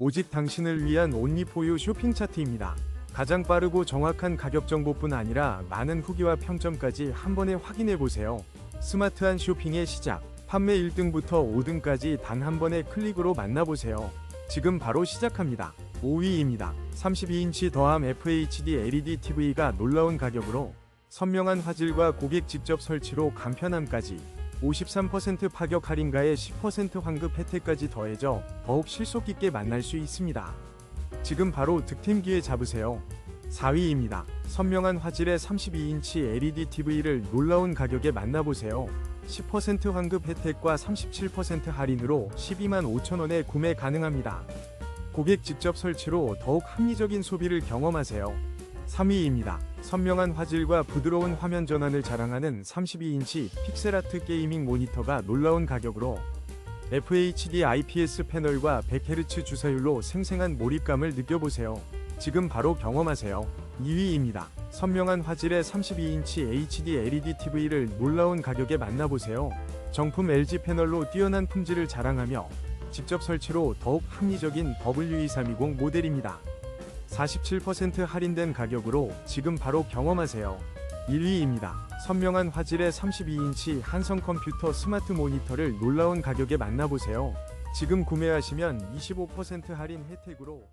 오직 당신을 위한 온리포유 쇼핑 차트입니다. 가장 빠르고 정확한 가격 정보뿐 아니라 많은 후기와 평점까지 한 번에 확인해 보세요. 스마트한 쇼핑의 시작. 판매 1등부터 5등까지 단 한 번의 클릭으로 만나보세요. 지금 바로 시작합니다. 5위입니다. 32인치 더함 FHD LED TV가 놀라운 가격으로 선명한 화질과 고객 직접 설치로 간편함까지 53% 파격 할인가에 10% 환급 혜택까지 더해져 더욱 실속 깊게 만날 수 있습니다. 지금 바로 득템 기회 잡으세요. 4위입니다. 선명한 화질의 32인치 LED TV를 놀라운 가격에 만나보세요. 10% 환급 혜택과 37% 할인으로 12만 5천원에 구매 가능합니다. 고객 직접 설치로 더욱 합리적인 소비를 경험하세요. 3위입니다. 선명한 화질과 부드러운 화면 전환을 자랑하는 32인치 픽셀아트 게이밍 모니터가 놀라운 가격으로 FHD IPS 패널과 100Hz 주사율로 생생한 몰입감을 느껴보세요. 지금 바로 경험하세요. 2위입니다. 선명한 화질의 32인치 HD LED TV를 놀라운 가격에 만나보세요. 정품 LG 패널로 뛰어난 품질을 자랑하며 직접 설치로 더욱 합리적인 W2320 모델입니다. 47% 할인된 가격으로 지금 바로 경험하세요. 1위입니다. 선명한 화질의 32인치 한성 컴퓨터 스마트 모니터를 놀라운 가격에 만나보세요. 지금 구매하시면 25% 할인 혜택으로